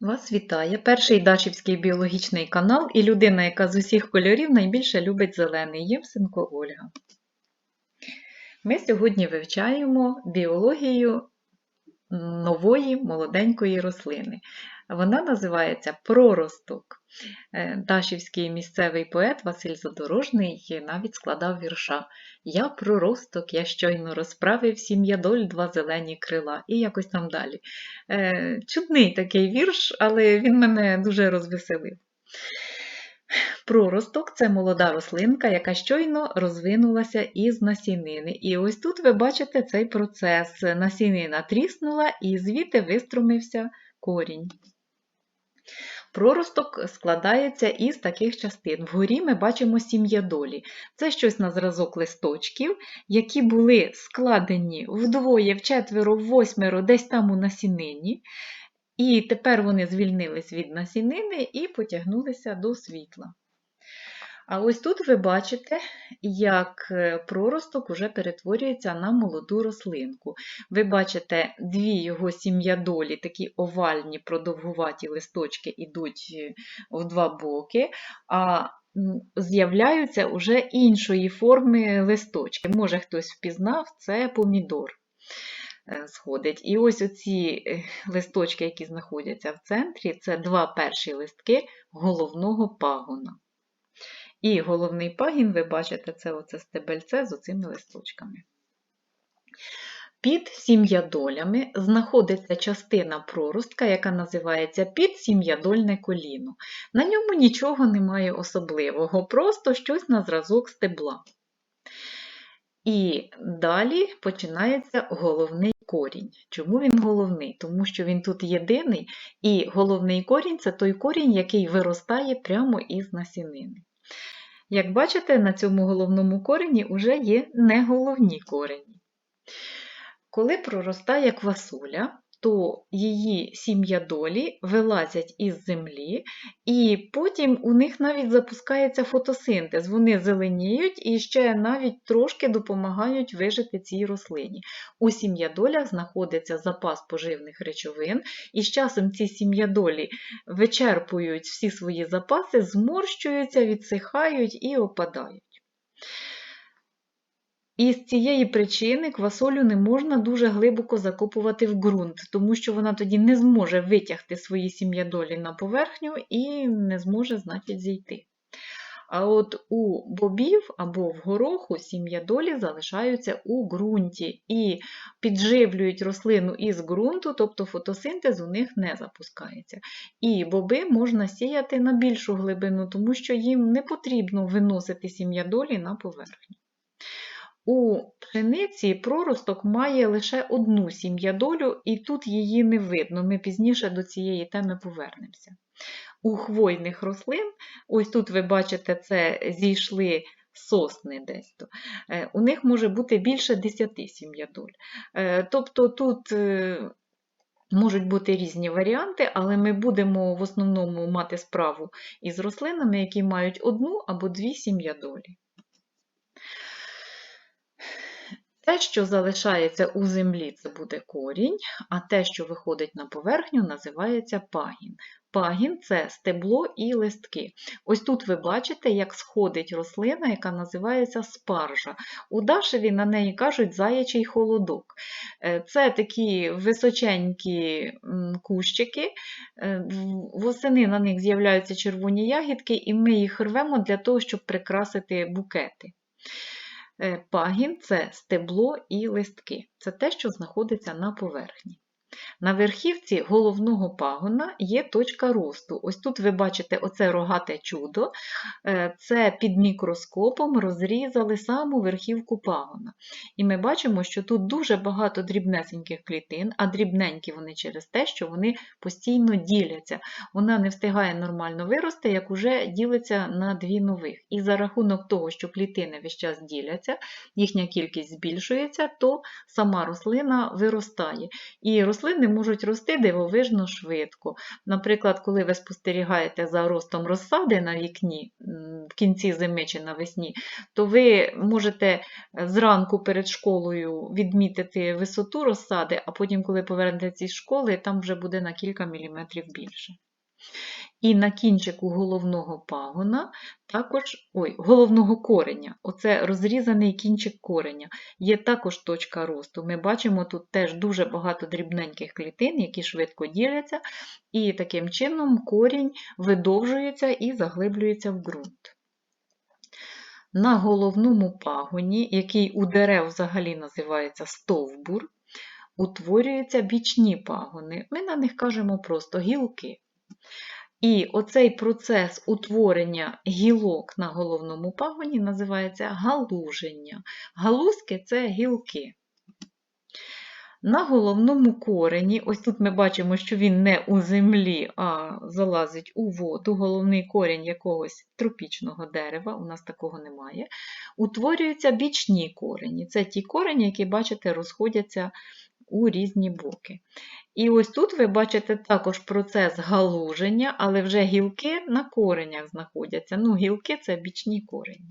Вас вітає перший Дачівський біологічний канал і людина, яка з усіх кольорів найбільше любить зелений Ємсенко Ольга. Ми сьогодні вивчаємо біологію нової молоденької рослини. Вона називається проросток. Е, Дашівський місцевий поет Василь Задорожний навіть складав вірша Я проросток, я щойно розправив сім'ядоль два зелені крила і якось там далі. Е, Чудний такий вірш, але він мене дуже розвеселив. Проросток це молода рослинка, яка щойно розвинулася із насінини. І ось тут ви бачите цей процес. Насінина тріснула і звідти виструмився корінь. Проросток складається із таких частин. Вгорі ми бачимо сім'ядолі. Це щось на зразок листочків, які були складені вдвоє, вчетверо, восьмеро, десь там у насінині. І тепер вони звільнились від насінини і потягнулися до світла. А ось тут ви бачите, як е, проросток уже перетворюється на молоду рослинку. Ви бачите дві його сім'ядолі, такі овальні, продовгуваті листочки йдуть е, в два боки, а з'являються вже іншої форми листочки. Може, хтось впізнав, це помідор. Е, сходить. І ось оці листочки, які знаходяться в центрі, це два перші листки головного пагона. І головний пагін, ви бачите, це оце стебельце з оцими листочками. Під сім'ядолями знаходиться частина проростка, яка називається підсім'ядольне коліно. На ньому нічого немає особливого, просто щось на зразок стебла. І далі починається головний корінь. Чому він головний? Тому що він тут єдиний, і головний корінь це той корінь, який виростає прямо із насінини. Як бачите, на цьому головному корені вже є неголовні корені. Коли проростає квасоля, то її сім'ядолі вилазять із землі, і потім у них навіть запускається фотосинтез. Вони зеленіють і ще навіть трошки допомагають вижити цій рослині. У сім'ядолях знаходиться запас поживних речовин, і з часом ці сім'ядолі вичерпують всі свої запаси, зморщуються, відсихають і опадають. І з цієї причини квасолю не можна дуже глибоко закопувати в ґрунт, тому що вона тоді не зможе витягти свої сім'ядолі на поверхню і не зможе, значить, зійти. А от у бобів або в гороху сім'ядолі залишаються у ґрунті і підживлюють рослину із ґрунту, тобто фотосинтез у них не запускається. І боби можна сіяти на більшу глибину, тому що їм не потрібно виносити сім'ядолі на поверхню. У пшениці проросток має лише одну сім'ядолю, і тут її не видно. Ми пізніше до цієї теми повернемося. У хвойних рослин, ось тут ви бачите, це зійшли сосни десь. то, е, У них може бути більше 10 сім'ядоль. Е, тобто тут е, можуть бути різні варіанти, але ми будемо в основному мати справу із рослинами, які мають одну або дві сім'ядолі. Те, що залишається у землі, це буде корінь, а те, що виходить на поверхню, називається пагін. Пагін це стебло і листки. Ось тут ви бачите, як сходить рослина, яка називається спаржа. У Дашеві на неї кажуть заячий холодок. Е, це такі височенькі кущики, е, восени на них з'являються червоні ягідки, і ми їх рвемо для того, щоб прикрасити букети. Е, пагін це стебло і листки. Це те, що знаходиться на поверхні. На верхівці головного пагона є точка росту. Ось тут ви бачите оце рогате чудо, е, це під мікроскопом розрізали саму верхівку пагона. І ми бачимо, що тут дуже багато дрібнесеньких клітин, а дрібненькі вони через те, що вони постійно діляться. Вона не встигає нормально вирости, як уже ділиться на дві нових. І за рахунок того, що клітини весь час діляться, їхня кількість збільшується, то сама рослина виростає. І рослини можуть рости дивовижно швидко. Наприклад, коли ви спостерігаєте за ростом розсади на вікні в кінці зими чи навесні, то ви можете е, зранку перед школою відмітити висоту розсади, а потім, коли повернетеся зі школи, там вже буде на кілька міліметрів більше. І на кінчику головного пагона, також ой, головного кореня, оце розрізаний кінчик кореня, є також точка росту. Ми бачимо тут теж дуже багато дрібненьких клітин, які швидко діляться, і таким чином корінь видовжується і заглиблюється в ґрунт. На головному пагоні, який у дерев взагалі називається стовбур, утворюються бічні пагони. Ми на них кажемо просто гілки. І оцей процес утворення гілок на головному пагоні називається галуження. Галузки це гілки. На головному корені, ось тут ми бачимо, що він не у землі, а залазить у воду, головний корінь якогось тропічного дерева, у нас такого немає, утворюються бічні корені. Це ті корені, які, бачите, розходяться у різні боки. І ось тут ви бачите також процес галуження, але вже гілки на коренях знаходяться. Ну, гілки це бічні корені.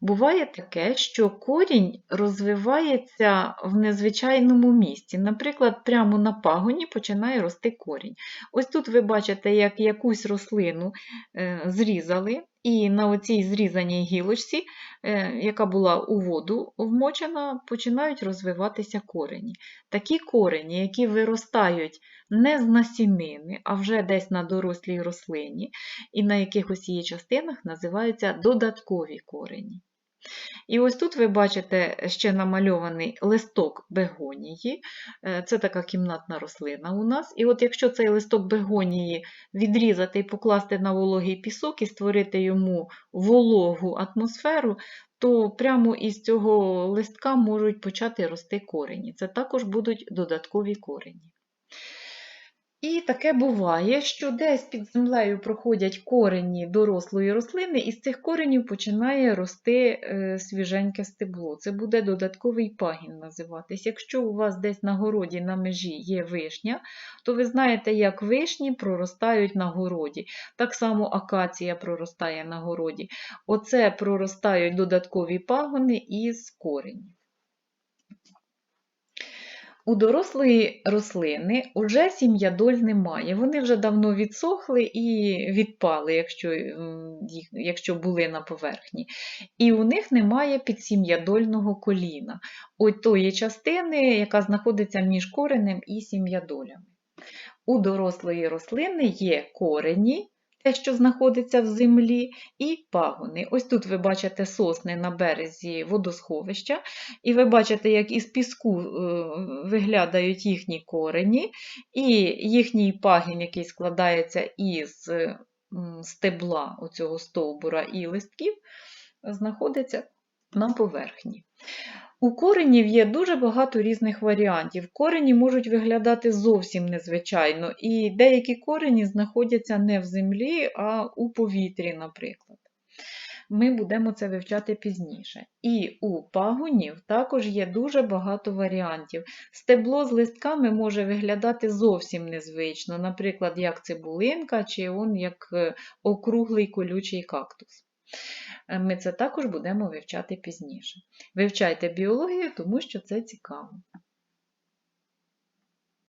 Буває таке, що корінь розвивається в незвичайному місці. Наприклад, прямо на пагоні починає рости корінь. Ось тут ви бачите, як якусь рослину е, зрізали, і на оцій зрізаній гілочці, е, яка була у воду вмочена, починають розвиватися корені. Такі корені, які виростають не з насінини, а вже десь на дорослій рослині, і на якихось її частинах називаються додаткові корені. І ось тут ви бачите ще намальований листок бегонії. Е, це така кімнатна рослина у нас. І от якщо цей листок бегонії відрізати і покласти на вологий пісок і створити йому вологу атмосферу, то прямо із цього листка можуть почати рости корені. Це також будуть додаткові корені. І таке буває, що десь під землею проходять корені дорослої рослини, і з цих коренів починає рости е, свіженьке стебло. Це буде додатковий пагін називатись. Якщо у вас десь на городі на межі є вишня, то ви знаєте, як вишні проростають на городі. Так само акація проростає на городі. Оце проростають додаткові пагони із коренів. У дорослої рослини вже сім'ядоль немає. Вони вже давно відсохли і відпали, якщо якщо були на поверхні. І у них немає підсім'ядольного коліна, от тої частини, яка знаходиться між коренем і сім'ядолями. У дорослої рослини є корені, те, що знаходиться в землі, і пагони. Ось тут ви бачите сосни на березі водосховища, і ви бачите, як із піску е, виглядають їхні корені, і їхній пагін, який складається із стебла оцього стовбура і листків, знаходиться на поверхні. У коренів є дуже багато різних варіантів. Корені можуть виглядати зовсім незвичайно, і деякі корені знаходяться не в землі, а у повітрі, наприклад. Ми будемо це вивчати пізніше. І у пагонів також є дуже багато варіантів. Стебло з листками може виглядати зовсім незвично, наприклад, як цибулинка, чи он як е, округлий колючий кактус. Е, ми це також будемо вивчати пізніше. Вивчайте біологію, тому що це цікаво.